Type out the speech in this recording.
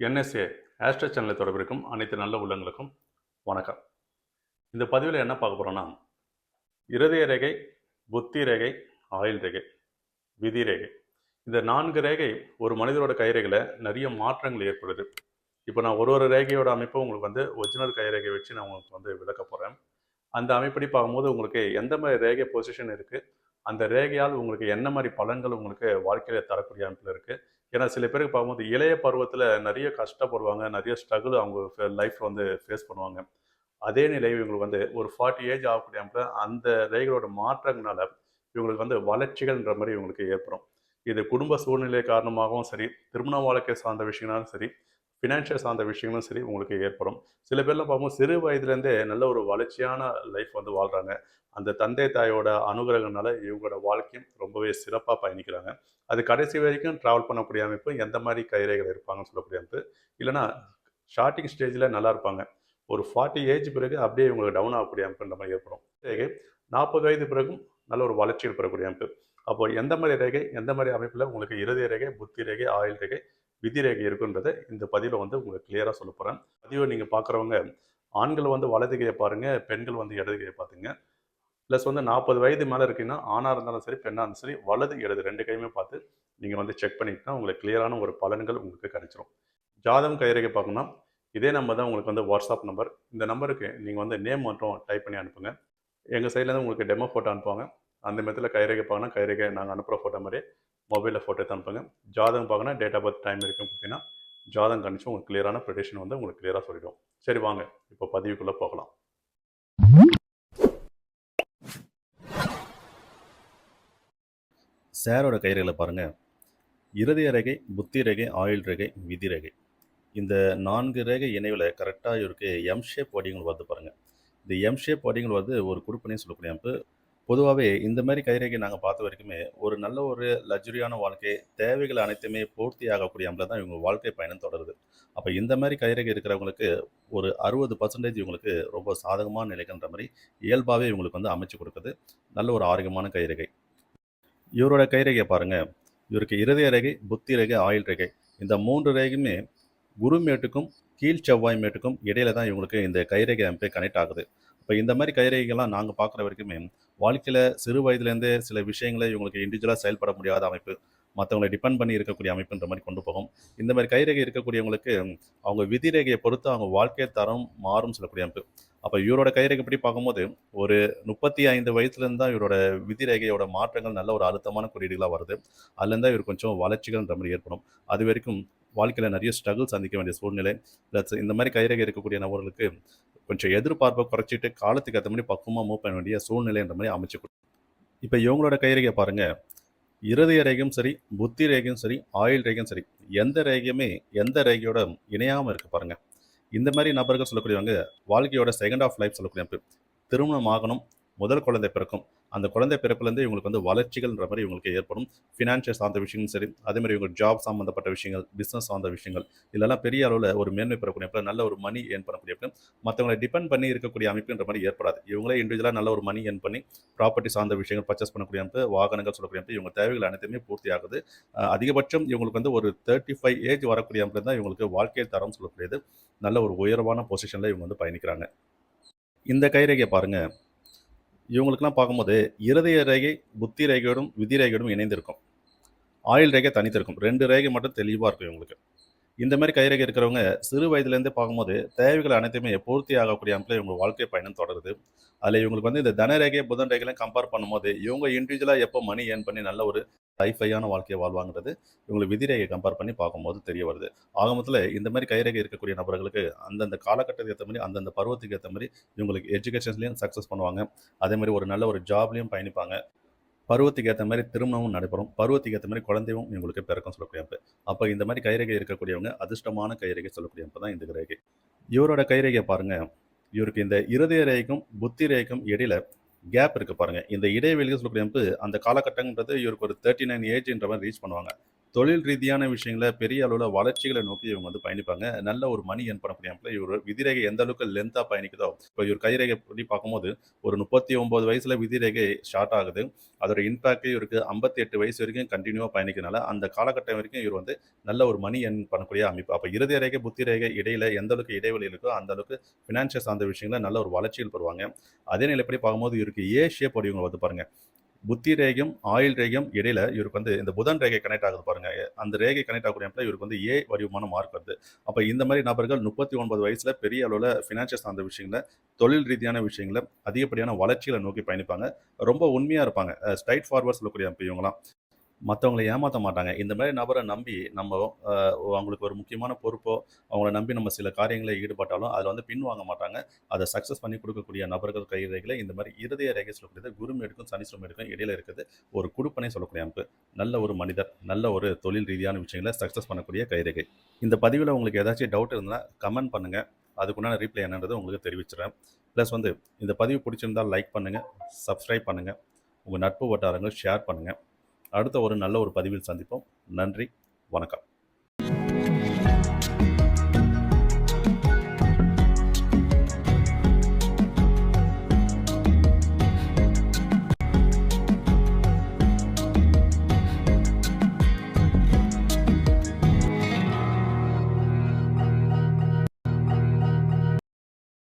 NSA astro சேனலை தொடர்பிருக்கும் அனைத்து நல்ல உள்ளங்களுக்கும் வணக்கம். இந்த பதிவில் என்ன பார்க்க போகிறோன்னா இருதய ரேகை புத்தி ரேகை ஆயுள் ரேகை விதி ரேகை. இந்த நான்கு ரேகை ஒரு மனிதரோட கைரேகையில் நிறைய மாற்றங்கள் ஏற்படுது. இப்போ நான் ஒரு ஒரு ரேகையோட அமைப்பும் உங்களுக்கு வந்து ஒரிஜினல் கைரேகை வச்சு நான் உங்களுக்கு வந்து விளக்க போகிறேன் அந்த அமைப்படி பார்க்கும்போது உங்களுக்கு எந்த மாதிரி ரேகை பொசிஷன் இருக்குது அந்த ரேகையால் உங்களுக்கு என்ன மாதிரி பலன்கள் உங்களுக்கு வாழ்க்கையில் தரக்கூடிய அமைப்பில் இருக்குது ஏன்னா சில பேருக்கு பார்க்கும்போது இளைய பருவத்தில் நிறைய கஷ்டப்படுவாங்க. நிறைய ஸ்ட்ரகிள் அவங்க லைஃப்பில் வந்து ஃபேஸ் பண்ணுவாங்க. அதே நிலை இவங்களுக்கு வந்து ஒரு ஃபார்ட்டி ஏஜ் ஆகக்கூடிய அந்த ரேகையோட மாற்றங்களால இவங்களுக்கு வந்து வளர்ச்சிகள்ன்ற மாதிரி இவங்களுக்கு ஏற்படும். இது குடும்ப சூழ்நிலை காரணமாகவும் சரி திருமண வாழ்க்கை சார்ந்த விஷயங்களாலும் சரி ஃபினான்ஷியல் சார்ந்த விஷயங்களும் சரி உங்களுக்கு ஏற்படும். சில பேர்லாம் பார்க்கும்போது சிறு வயதுலேருந்தே நல்ல ஒரு வளர்ச்சியான லைஃப் வந்து வாழ்கிறாங்க அந்த தந்தை தாயோட அனுகிரகனால இவங்களோட வாழ்க்கையும் ரொம்பவே சிறப்பாக பயணிக்கிறாங்க. அது கடைசி வரைக்கும் ட்ராவல் பண்ணக்கூடிய அமைப்பு எந்த மாதிரி கைரேகைகள் இருப்பாங்கன்னு சொல்லக்கூடிய அமைப்பு. இல்லைன்னா ஸ்டார்டிங் ஸ்டேஜில் நல்லா இருப்பாங்க. ஒரு ஃபார்ட்டி ஏஜ் பிறகு அப்படியே இவங்களுக்கு டவுன் ஆகக்கூடிய அமைப்புன்ற மாதிரி ஏற்படும். ரேகை நாற்பது வயது பிறகும் நல்ல ஒரு வளர்ச்சியில் பெறக்கூடிய அமைப்பு. அப்போ எந்த மாதிரி ரேகை எந்த மாதிரி அமைப்பில் உங்களுக்கு இறுதி ரேகை புத்தி ரேகை ஆயுள் ரேகை விதிரேகை இருக்குன்றதை இந்த பதிவில் வந்து உங்களுக்கு கிளியராக சொல்ல போகிறேன் பதிவை நீங்கள் பார்க்குறவங்க ஆண்கள் வந்து வலது கையை பாருங்கள் பெண்கள் வந்து இடது கையை பார்த்துங்க. ப்ளஸ் வந்து நாற்பது வயது மேலே இருக்கீங்கன்னா ஆணாக இருந்தாலும் சரி பெண்ணாக இருந்தாலும் சரி வலது இடது ரெண்டு கையுமே பார்த்து நீங்கள் வந்து செக் பண்ணிக்கிட்டா உங்களுக்கு கிளியரான ஒரு பலன்கள் உங்களுக்கு கிடைச்சிரும். ஜாதகம் கைரேகை பார்க்கணும்னா இதே நம்பர் தான் உங்களுக்கு வந்து வாட்ஸ்அப் நம்பர் இந்த நம்பருக்கு நீங்கள் வந்து நேம் மட்டும் டைப் பண்ணி அனுப்புங்க. எங்கள் சைட்லேருந்து உங்களுக்கு டெமோ ஃபோட்டோ அனுப்புவாங்க. அந்த மெத்தில் கைரேகை பார்க்கணும் கைரேகை நாங்கள் அனுப்புகிற ஃபோட்டோ மாதிரி மொபைலில் ஃபோட்டோ எடுத்து அனுப்புங்க. ஜாதகம் பார்க்கணும் டேட் ஆஃப் பர்த் டைம் இருக்கும் பார்த்தீங்கன்னா ஜாதகம் கணிச்சு உங்களுக்கு கிளியரான ப்ரெடிஷன் வந்து உங்களுக்கு கிளியராக சொல்லிடும். சரி வாங்க. இப்போ பதிவுக்குள்ளே போகலாம். சேரோட கயிறுகளை பாருங்கள் இருதய ரேகை புத்தி ரேகை ஆயுள் ரேகை விதி ரேகை. இந்த நான்கு ரேகை இணைவில் கரெக்டாக இருக்குது எம் ஷேப் வடிவங்கள் வருது பாருங்கள் இந்த எம் ஷேப் வடிவங்கள் வந்து ஒரு குடுப்பனே சொல்லக்கூடிய அமைப்பு. பொதுவாகவே இந்த மாதிரி கைரேகை நாங்கள் பார்த்த வரைக்குமே ஒரு நல்ல ஒரு லக்ஸுரியான வாழ்க்கை தேவைகள் அனைத்துமே பூர்த்தி ஆகக்கூடிய அம்பில் தான் இவங்க வாழ்க்கை பயணம் தொடருது. அப்போ இந்த மாதிரி கைரேகை இருக்கிறவங்களுக்கு ஒரு அறுபது பர்சன்டேஜ் இவங்களுக்கு ரொம்ப சாதகமான நிலைகள்ன்ற மாதிரி இயல்பாகவே இவங்களுக்கு வந்து அமைச்சு கொடுக்குது. நல்ல ஒரு ஆரோக்கியமான கைரேகை இவரோட கைரேகையை பாருங்கள் இவருக்கு இருதய ரேகை புத்தி ரேகை ஆயுள் ரேகை. இந்த மூன்று ரேகையுமே குரு மேட்டுக்கும் கீழ் செவ்வாய் மேட்டுக்கும் இடையில தான் இவங்களுக்கு இந்த கைரேகை அமைப்பே கனெக்ட் ஆகுது. இப்போ இந்த மாதிரி கைரேகைகள்லாம் நாங்கள் பார்க்குற வரைக்குமே வாழ்க்கையில் சிறு வயதுலேருந்தே சில விஷயங்களை இவங்களுக்கு இண்டிவிஜுவலாக செயல்பட முடியாத அமைப்பு மற்றவங்களை டிபெண்ட் பண்ணி இருக்கக்கூடிய அமைப்புன்ற மாதிரி கொண்டு போகும். இந்த மாதிரி கைரேகை இருக்கக்கூடியவங்களுக்கு அவங்க விதிரேகையை பொறுத்து அவங்க வாழ்க்கை தரம் மாறும் சொல்லக்கூடிய அமைப்பு. அப்போ இவரோட கைரேகை படி பார்க்கும்போது ஒரு முப்பத்தி ஐந்து வயசுலேருந்து தான் இவரோட விதிரேகையோட மாற்றங்கள் நல்ல ஒரு அழுத்தமான குறியீடுகளாக வருது. அதுலேருந்து தான் இவர் கொஞ்சம் வளர்ச்சிகள்ன்ற மாதிரி ஏற்படும். அது வரைக்கும் வாழ்க்கையில் நிறைய ஸ்ட்ரகிள் சந்திக்க வேண்டிய சூழ்நிலை. ப்ளஸ் இந்த மாதிரி கைரேகை இருக்கக்கூடிய நபர்களுக்கு கொஞ்சம் எதிர்பார்ப்பை குறைச்சிட்டு காலத்துக்கு ஏற்ற மாதிரி பக்குவமாக மூவ் பண்ண வேண்டிய சூழ்நிலைன்ற மாதிரி அமைச்சு இப்போ இவங்களோட கைரேகையை பாருங்கள் இருதய ரேகையும் சரி புத்தி ரேகையும் சரி ஆயுள் ரேகையும் சரி எந்த ரேகையுமே எந்த ரேகையோட இணையாமல் இருக்குது பாருங்கள் இந்த மாதிரி நபர்கள் சொல்லக்கூடியவங்க வாழ்க்கையோட செகண்ட் ஆஃப் லைஃப் சொல்லக்கூடிய திருமணம் ஆகணும் முதல் குழந்தை பிறக்கும். அந்த குழந்தை பிறப்புலேருந்து இவங்களுக்கு வந்து வளர்ச்சிகள்ன்ற மாதிரி இவங்களுக்கு ஏற்படும். ஃபினான்ஷியல் சார்ந்த விஷயங்களும் சரி அதே மாதிரி இவங்க ஜாப் சம்மந்தப்பட்ட விஷயங்கள் பிஸ்னஸ் சார்ந்த விஷயங்கள் இதெல்லாம் பெரிய அளவில் ஒரு மேன்மை பெறக்கூடிய நல்ல ஒரு மணி ஏர்ன் பண்ணக்கூடிய மற்றவங்களை டிபெண்ட் பண்ணி இருக்கக்கூடிய அமைப்புன்ற மாதிரி ஏற்படாது. இவங்களே இண்டிவிஜுவலாக நல்ல ஒரு மணி ஏன் பண்ணி ப்ராப்பர்ட்டி சார்ந்த விஷயங்கள் பர்ச்சேஸ் பண்ணக்கூடிய அமைப்பு வாகனங்கள் சொல்லக்கூடிய அமைப்பு இவங்க தேவைகள் அனைத்துமே பூர்த்தி ஆகுது அதிகபட்சம் இவங்களுக்கு வந்து ஒரு தேர்ட்டி ஃபைவ் ஏஜ் வரக்கூடிய அமைப்பு தான் இவங்களுக்கு வாழ்க்கை தரம் சொல்லக்கூடியது. நல்ல ஒரு உயர்வான பொசிஷனில் இவங்க வந்து பயணிக்கிறாங்க. இந்த கைரேகையை பாருங்கள் இவங்களுக்குலாம் பார்க்கும்போது இருதய ரேகை புத்தி ரேகையோடும் விதி ரேகையோடும் இணைந்திருக்கும். ஆயுள் ரேகை தனித்திருக்கும். ரெண்டு ரேகை மட்டும் தெளிவாக இருக்கும் இவங்களுக்கு. இந்த மாதிரி கைரேகை இருக்கிறவங்க சிறு வயதுலேருந்தே பார்க்கும்போது தேவைகள் அனைத்துமே பூர்த்தி ஆகக்கூடிய அமைப்பில் இவங்க வாழ்க்கை பயணம் தொடருது. அதில் இவங்களுக்கு வந்து இந்த தன ரேகை புதன் ரேகைலாம் கம்பேர் பண்ணும்போது இவங்க இண்டிவிஜுவலாக எப்போ மணி ஏர்ன் பண்ணி நல்ல ஒரு ஹைஃபையான வாழ்க்கையை வாழ்வாங்கிறது இவங்களுக்கு விதிரேகை கம்பேர் பண்ணி பார்க்கும்போது தெரிய வருது. ஆகமத்தில் இந்த மாதிரி கைரேகை இருக்கக்கூடிய நபர்களுக்கு அந்தந்த காலகட்டத்துக்கு ஏற்ற மாதிரி அந்தந்த பருவத்துக்கு ஏற்ற மாதிரி இவங்களுக்கு எஜுகேஷன்ஸ்லையும் சக்ஸஸ் பண்ணுவாங்க. அதே மாதிரி ஒரு நல்ல ஒரு ஜாப்லையும் பயணிப்பாங்க. பருவத்துக்கு ஏற்ற மாதிரி திருமணமும் நடைபெறும். பருவத்துக்கு ஏற்ற மாதிரி குழந்தையும் இவங்களுக்கு பிறக்கும் சொல்லக்கூடிய அமைப்பு அப்போ இந்த மாதிரி கைரேகை இருக்கக்கூடியவங்க அதிர்ஷ்டமான கைரேகை சொல்லக்கூடிய அமைப்பு தான் இந்த ரேகை இவரோட கைரேகையை பாருங்கள் இவருக்கு இந்த இருதய ரேகைக்கும் புத்தி ரேகைக்கும் இடையில கேப் இருக்கு பாருங்க. இந்த இடைவெளிகள் சொல்லக்கூடிய அந்த காலகட்டங்கிறது இவருக்கு ஒரு தேர்ட்டி நைன் ஏஜ்ன்ற மாதிரி ரீச் பண்ணுவாங்க. தொழில் ரீதியான விஷயங்கள பெரிய அளவில் வளர்ச்சிகளை நோக்கி இவங்க வந்து பயணிப்பாங்க. நல்ல ஒரு மணி என் பண்ணக்கூடிய இவர் விதிரேகை எந்த அளவுக்கு லென்த்தாக பயணிக்குதோ இப்போ இவர் கைரேகை படி பார்க்கும்போது ஒரு முப்பத்தி ஒம்பது வயசில் விதிரேகை ஸ்டார்ட் ஆகுது. அதோட இம்பாக்டே இவருக்கு ஐம்பத்தி எட்டு வயசு வரைக்கும் கண்டினியூவாக பயணிக்கிறனால அந்த காலகட்டம் வரைக்கும் இவர் வந்து நல்ல ஒரு மணி என் பண்ணக்கூடிய அமைப்பு. அப்போ இறுதி ரேகை புத்தி ரேகை இடையில எந்த அளவுக்கு இடைவெளி இருக்கோ அந்த அளவுக்கு ஃபினான்ஷியல் சார்ந்த விஷயங்கள நல்ல ஒரு வளர்ச்சியில் பெறுவாங்க. அதே நிலைப்படி பார்க்கும்போது இவருக்கு ஏ ஷேப் வடிவங்கள் வந்து பாருங்கள் புத்தி ரேகையும் ஆயில் ரேகையும் இடையில இவருக்கு வந்து இந்த புதன் ரேகை கனெக்ட் ஆகுது பாருங்க. அந்த ரேகை கனெக்ட் ஆகக்கூடிய அமைப்புல இவருக்கு வந்து ஏ வடிவமான மார்க் வருது. அப்போ இந்த மாதிரி நபர்கள் முப்பத்தி ஒன்பது வயசுல பெரிய அளவில் ஃபினான்ஷியல் சார்ந்த விஷயங்கள தொழில் ரீதியான விஷயங்கள அதிகப்படியான வளர்ச்சிகளை நோக்கி பயணிப்பாங்க. ரொம்ப உண்மையா இருப்பாங்க. ஸ்ட்ரைட் ஃபார்வர்ட் சொல்லக்கூடிய அமைப்பு இவங்களாம் மற்றவங்களை ஏமாற்ற மாட்டாங்க. இந்த மாதிரி நபரை நம்பி நம்ம அவங்களுக்கு ஒரு முக்கியமான பொறுப்போ அவங்கள நம்பி நம்ம சில காரியங்களை ஈடுபட்டாலும் அதில் வந்து பின்வாங்க மாட்டாங்க. அதை சக்ஸஸ் பண்ணி கொடுக்கக்கூடிய நபர்கள் கைரேகையில் இந்த மாதிரி இருதய ரேகை சொல்லக்கூடியது குருமேடுக்கும் சனீஸ்வரமேடுக்கும் இடையில இருக்குது. ஒரு குடுப்பனை சொல்லக்கூடிய அமைப்பு. நல்ல ஒரு மனிதர் நல்ல ஒரு தொழில் ரீதியான விஷயங்களை சக்ஸஸ் பண்ணக்கூடிய கைரேகை இந்த பதிவில் உங்களுக்கு ஏதாச்சும் டவுட் இருந்தால் கமெண்ட் பண்ணுங்கள் அதுக்குண்டான ரீப்ளை என்னன்றது உங்களுக்கு தெரிவிச்சிடுறேன். ப்ளஸ் வந்து இந்த பதிவு பிடிச்சிருந்தால் லைக் பண்ணுங்கள் சப்ஸ்கிரைப் பண்ணுங்கள் உங்கள் நட்பு வட்டாரங்கள் ஷேர் பண்ணுங்கள் அடுத்த ஒரு நல்ல ஒரு பதிவில் சந்திப்போம். நன்றி வணக்கம்.